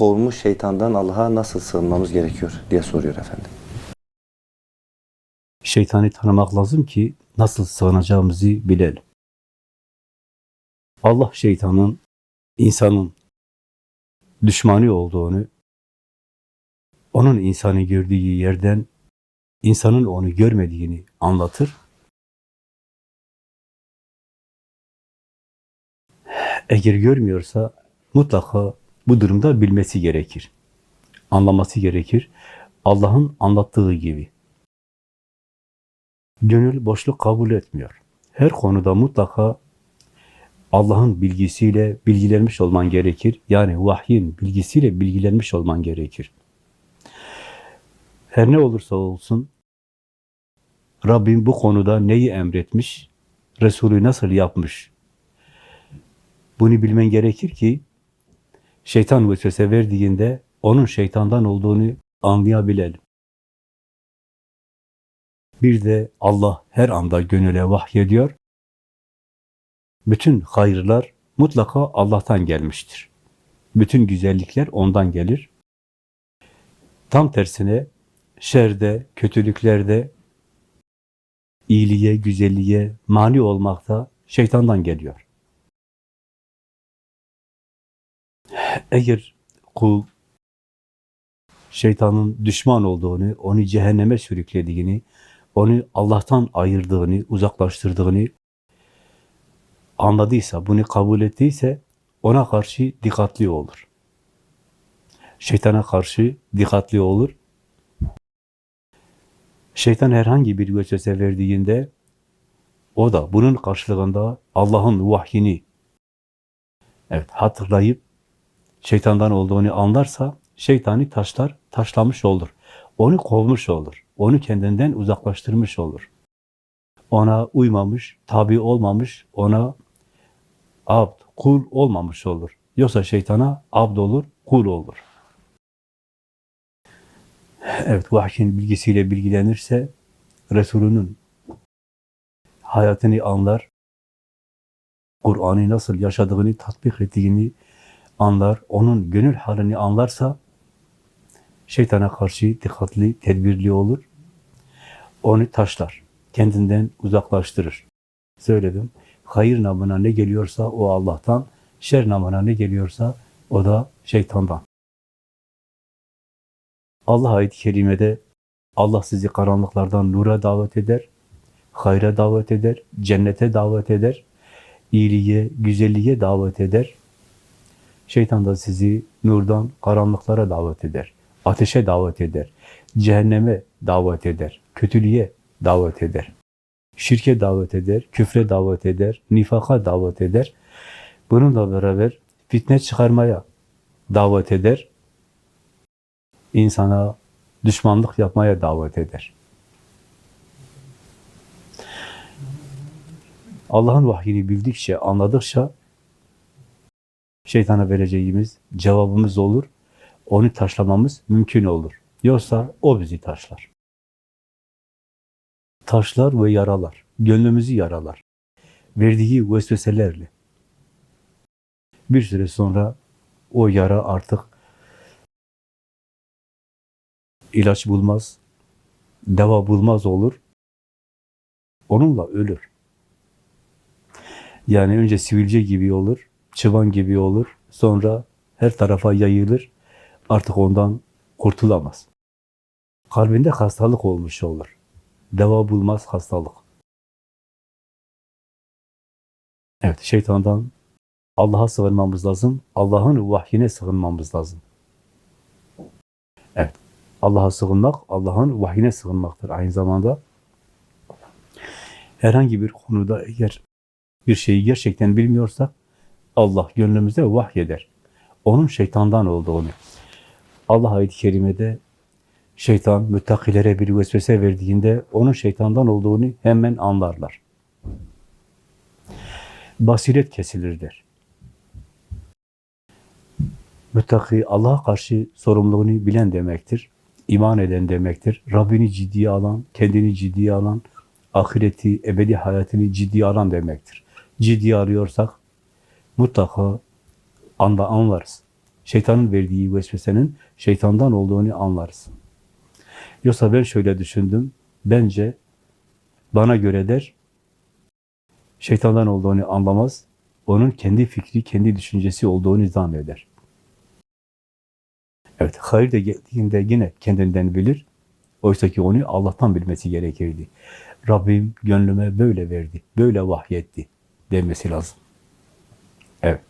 kovulmuş şeytandan Allah'a nasıl sığınmamız gerekiyor diye soruyor efendim. Şeytanı tanımak lazım ki nasıl sığınacağımızı bilelim. Allah şeytanın insanın düşmanı olduğunu, onun insanı gördüğü yerden insanın onu görmediğini anlatır. Eğer görmüyorsa mutlaka bu durumda bilmesi gerekir. Anlaması gerekir. Allah'ın anlattığı gibi. Gönül boşluk kabul etmiyor. Her konuda mutlaka Allah'ın bilgisiyle bilgilenmiş olman gerekir. Yani vahyin bilgisiyle bilgilenmiş olman gerekir. Her ne olursa olsun Rabbim bu konuda neyi emretmiş, Resulü nasıl yapmış? Bunu bilmen gerekir ki şeytan vesvese verdiğinde onun şeytandan olduğunu anlayabilelim. Bir de Allah her anda gönüle vahyediyor. Bütün hayırlar mutlaka Allah'tan gelmiştir. Bütün güzellikler ondan gelir. Tam tersine şerde, kötülüklerde, iyiliğe, güzelliğe mani olmakta şeytandan geliyor. Eğer kul şeytanın düşman olduğunu, onu cehenneme sürüklediğini, onu Allah'tan ayırdığını, uzaklaştırdığını anladıysa, bunu kabul ettiyse ona karşı dikkatli olur. Şeytana karşı dikkatli olur. Şeytan herhangi bir vesvese verdiğinde o da bunun karşılığında Allah'ın vahyini evet hatırlayıp şeytandan olduğunu anlarsa şeytani taşlar taşlamış olur. Onu kovmuş olur. Onu kendinden uzaklaştırmış olur. Ona uymamış, tabi olmamış, ona abd, kul olmamış olur. Yoksa şeytana abd olur, kul olur. Evet, vahyin bilgisiyle bilgilenirse Resulünün hayatını anlar, Kur'an'ı nasıl yaşadığını, tatbik ettiğini anlar, onun gönül halini anlarsa şeytana karşı dikkatli, tedbirli olur. Onu taşlar, kendinden uzaklaştırır. Söyledim, hayır namına ne geliyorsa o Allah'tan, şer namına ne geliyorsa o da şeytandan. Allah ayet-i kerimede Allah sizi karanlıklardan nura davet eder, hayra davet eder, cennete davet eder, iyiliğe, güzelliğe davet eder. Şeytan da sizi nurdan karanlıklara davet eder, ateşe davet eder, cehenneme davet eder, kötülüğe davet eder, şirke davet eder, küfre davet eder, nifaka davet eder. Bununla beraber fitne çıkarmaya davet eder, insana düşmanlık yapmaya davet eder. Allah'ın vahyini bildikçe, anladıkça şeytana vereceğimiz cevabımız olur. Onu taşlamamız mümkün olur. Yoksa o bizi taşlar. Taşlar ve yaralar. Gönlümüzü yaralar. Verdiği vesveselerle. Bir süre sonra o yara artık ilaç bulmaz, deva bulmaz olur. Onunla ölür. Yani önce sivilce gibi olur, çıvan gibi olur, sonra her tarafa yayılır, artık ondan kurtulamaz. Kalbinde hastalık olmuş olur. Deva bulmaz hastalık. Evet, şeytandan Allah'a sığınmamız lazım, Allah'ın vahyine sığınmamız lazım. Evet, Allah'a sığınmak, Allah'ın vahyine sığınmaktır aynı zamanda. Herhangi bir konuda eğer bir şeyi gerçekten bilmiyorsak, Allah gönlümüze vahyeder. Onun şeytandan olduğunu. Allah ayet-i kerimede şeytan müttakilere bir vesvese verdiğinde onun şeytandan olduğunu hemen anlarlar. Basiret kesilir der. Müttaki Allah'a karşı sorumluluğunu bilen demektir. iman eden demektir. Rabbini ciddiye alan, kendini ciddiye alan, ahireti, ebedi hayatını ciddiye alan demektir. Ciddiye arıyorsak mutlaka anda anlarız. Şeytanın verdiği vesvesenin şeytandan olduğunu anlarız. Yoksa ben şöyle düşündüm. Bence bana göre der şeytandan olduğunu anlamaz. Onun kendi fikri, kendi düşüncesi olduğunu zanneder. Evet, hayır da geldiğinde yine kendinden bilir. Oysa ki onu Allah'tan bilmesi gerekirdi. Rabbim gönlüme böyle verdi, böyle vahyetti demesi lazım. Evet.